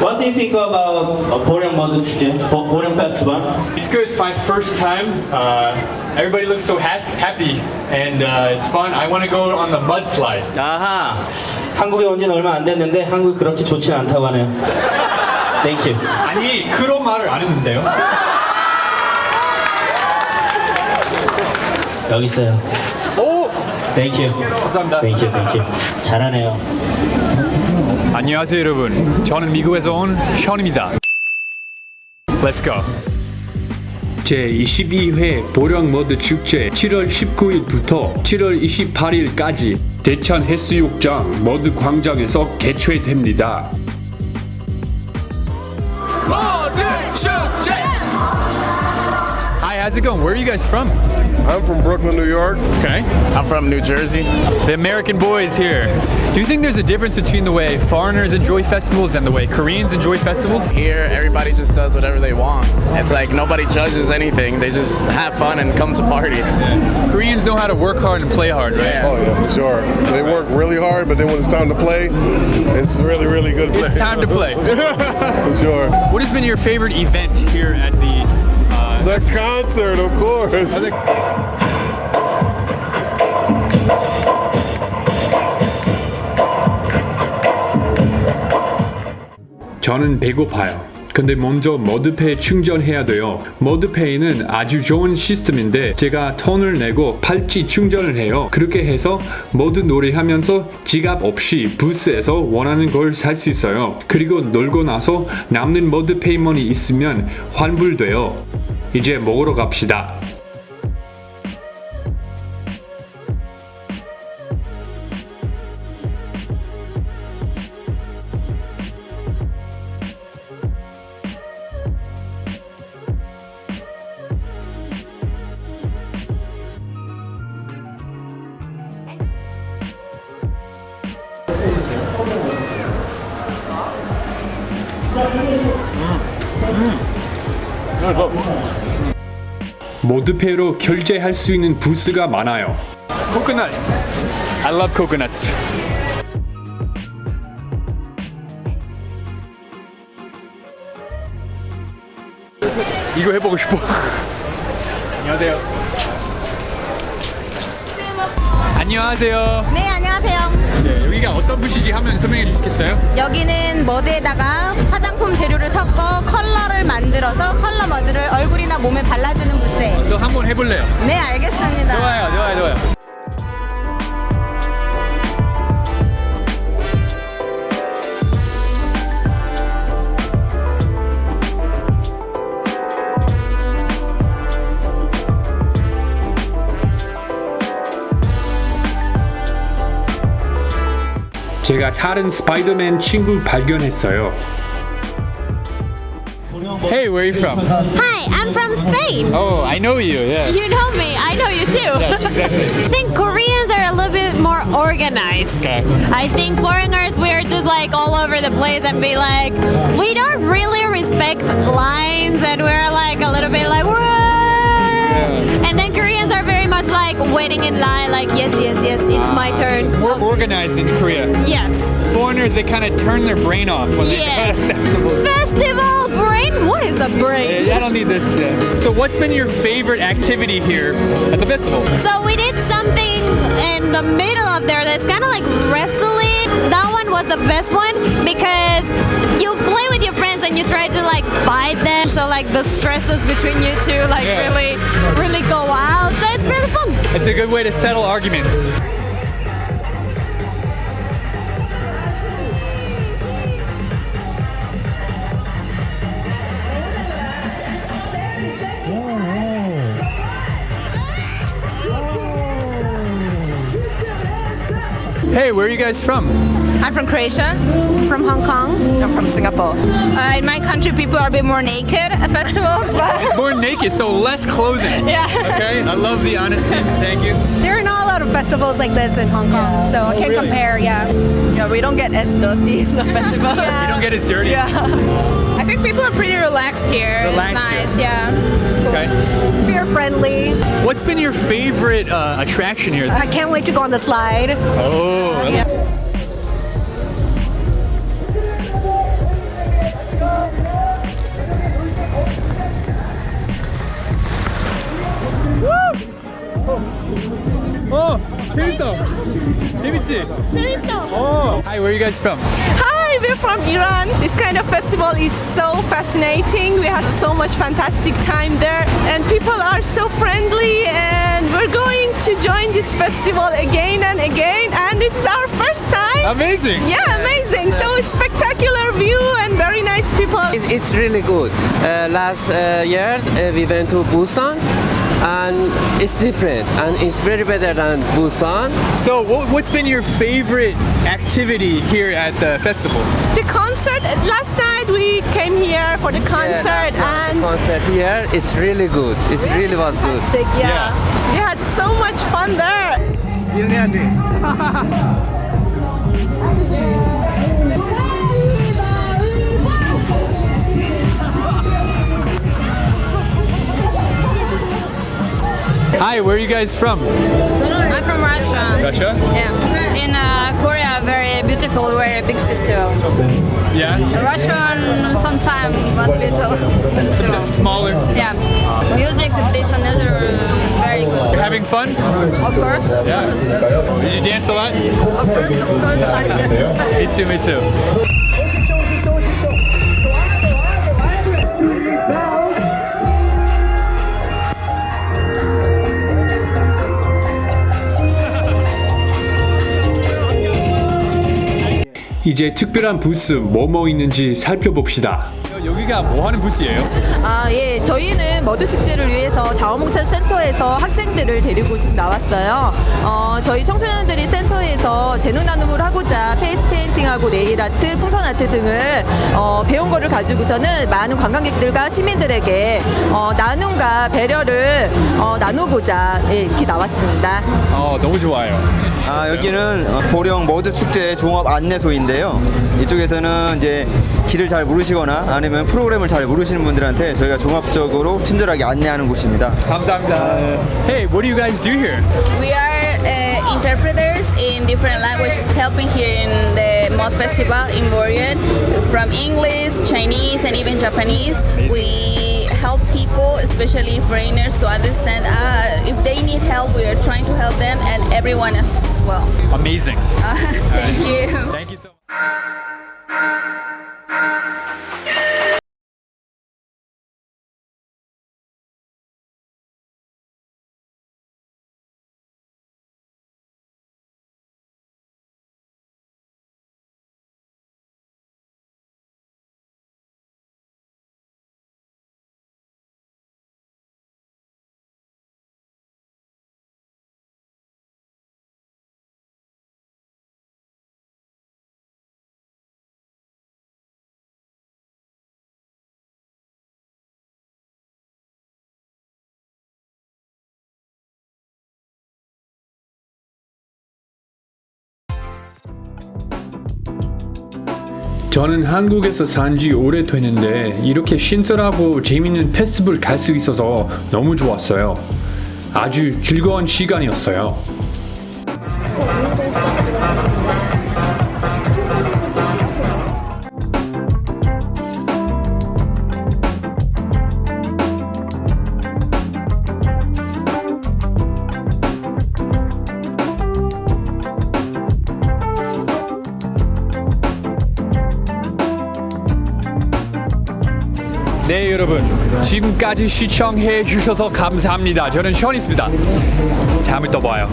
What do you think about uh, 머드 축제? 보, 보령 페스티벌? It's good. It's my first time. Uh, everybody looks so ha- happy, and uh, it's fun. I want to go on the mudslide. 아하. 한국에 온 지는 얼마 안 됐는데 한국이 그렇게 좋지는 않다고 하네요. Thank you. 아니 그런 말을 안 했는데요. 여기 있어요. 오, Thank you. 감사합니다. Thank you. Thank you. 잘하네요. 안녕하세요 여러분. 저는 미국에서 온 션입니다. Let's go. 제22회 보령머드 축제 7월 19일부터 7월 28일까지 대천 해수욕장 머드 광장에서 개최됩니다. Hi, how's it going? Where are you guys from? I'm from Brooklyn, New York. Okay. I'm from New Jersey. The American boys here. Do you think there's a difference between the way foreigners enjoy festivals and the way Koreans enjoy festivals? Here, everybody just does whatever they want. It's like nobody judges anything. They just have fun and come to party. Koreans know how to work hard and play hard, right? Oh yeah, for sure. They work really hard, but then when it's time to play, it's really, really good play. It's time to play. for sure. what has been your favorite event here at the? The concert, of course. 저는 배고파요. 근데 먼저 머드페이 충전해야 돼요. 머드페이는 아주 좋은 시스템인데 제가 톤을 내고 팔찌 충전을 해요. 그렇게 해서 머드 놀이 하면서 지갑 없이 부스에서 원하는 걸 살 수 있어요. 그리고 놀고 나서 남는 머드페이 머니 있으면 환불돼요. 이제 먹으러 갑시다. 모드페이로 결제할 수 있는 부스가 많아요. coconut. I love coconuts. 이거 해보고 싶어. 안녕하세요. 안녕하세요. 네, 안녕하세요. 네, 여기가 어떤 부시지 하면 설명해 주시겠어요? 여기는 머드에다가 화장품 재료를 섞어 컬러를 만들어서 컬러 머드를 얼굴이나 몸에 발라주는 부스예요. 저 한번 해볼래요. 네, 알겠습니다. 좋아요, 좋아요, 좋아요. 제가 다른 스파이더맨 친구 발견했어요. Hey, where are you from? Hi, I'm from Spain. Oh, I know you. Yeah. You know me. I know you too. Yes, exactly. I think Koreans are a little bit more organized. Okay. I think foreigners we're just like all over the place and be like, we don't really respect lines and we're waiting in line, like yes, yes, yes, it's my ah. turn. It's More organized in Korea. Yes. Foreigners, they kind of turn their brain off when Yeah. they go to festivals. Festival brain? What is a brain? I don't need this. So, what's been your favorite activity here at the festival? So we did something in the middle of there that's kind of like wrestling. That one was the best one because you play with your friends and you try to like fight them. So like the stresses between you two like Yeah. really, really go out. So it's really fun. It's a good way to settle arguments. Hey, where are you guys from? I'm from Croatia. From Hong Kong. I'm from Singapore. Uh, in my country, people are a bit more naked at festivals, but More naked, so less clothing. yeah. Okay, I love the honesty. Thank you. There are not a lot of festivals like this in Hong Kong, so I can't really? compare, yeah. Yeah, we don't get as dirty in the festival. You don't get as dirty. I think people are pretty relaxed here. Relaxed it's nice, here. yeah. It's cool. Okay. Beer friendly. What's been your favorite uh, attraction here? I can't wait to go on the slide. Oh. Uh, yeah. Oh, 재밌어. 재밌지? 재밌어. Oh. Hi, where are you guys from? Hi we're from Iran. This kind of festival is so fascinating. We had so much fantastic time there, and people are so friendly. And we're going to join this festival again and again. And this is our first time. Amazing. Yeah, amazing. So it's spectacular view and very nice people. It's, it's really good. Uh, last uh, year uh, we went to Busan and it's different and it's very better than Busan. So, what, what's been your favorite activity here at the festival? The concert last night we came here for the concert Yeah, and concert here it's really good. It really was good. fantastic. Yeah. we had so much fun there. Hi, where are you guys from? I'm from Russia. Russia. Yeah. In uh, Korea, very beautiful, very big festival. Yeah. Russian sometimes, but little festival. Smaller. Yeah. Music, this and other, very good. You're having fun? Of course. Yeah. Did you dance a lot? Of course, of course. Like Me too, me too. 이제 특별한 부스 뭐뭐 있는지 살펴봅시다. 여기가 뭐 하는 부스예요? 아, 예. 저희는 머드 축제를 위해서 자원봉사 센터에서 학생들을 데리고 지금 나왔어요. 어, 저희 청소년들이 센터에서 재능 나눔을 하고자 페이스 페인팅하고 네일 아트, 풍선 아트 등을 어, 배운 거를 가지고서는 많은 관광객들과 시민들에게 어, 나눔과 배려를 어, 나누고자 예, 이렇게 나왔습니다. 어, 너무 좋아요. 아, 여기는 어, 보령 머드 축제 종합 안내소인데요. 이쪽에서는 이제 길을 잘 모르시거나 아니면 프로그램을 잘 모르시는 분들한테 저희가 종합적으로 친절하게 안내하는 곳입니다. 감사합니다. Hey, what do you guys do here? We are uh, interpreters in different languages, helping here in the Mod Festival in Borean, from English, Chinese, and even Japanese. We help people, especially foreigners, to understand uh, if they need help. We are trying to help them, and everyone as well. Amazing. Thank you. Thank you so much. 저는 한국에서 산지 오래 됐는데 이렇게 신선하고 재밌는 페스티벌 갈 수 있어서 너무 좋았어요. 아주 즐거운 시간이었어요. 네 여러분 지금까지 시청해 주셔서 감사합니다. 저는 션이었습니다. 다음에 또 봐요.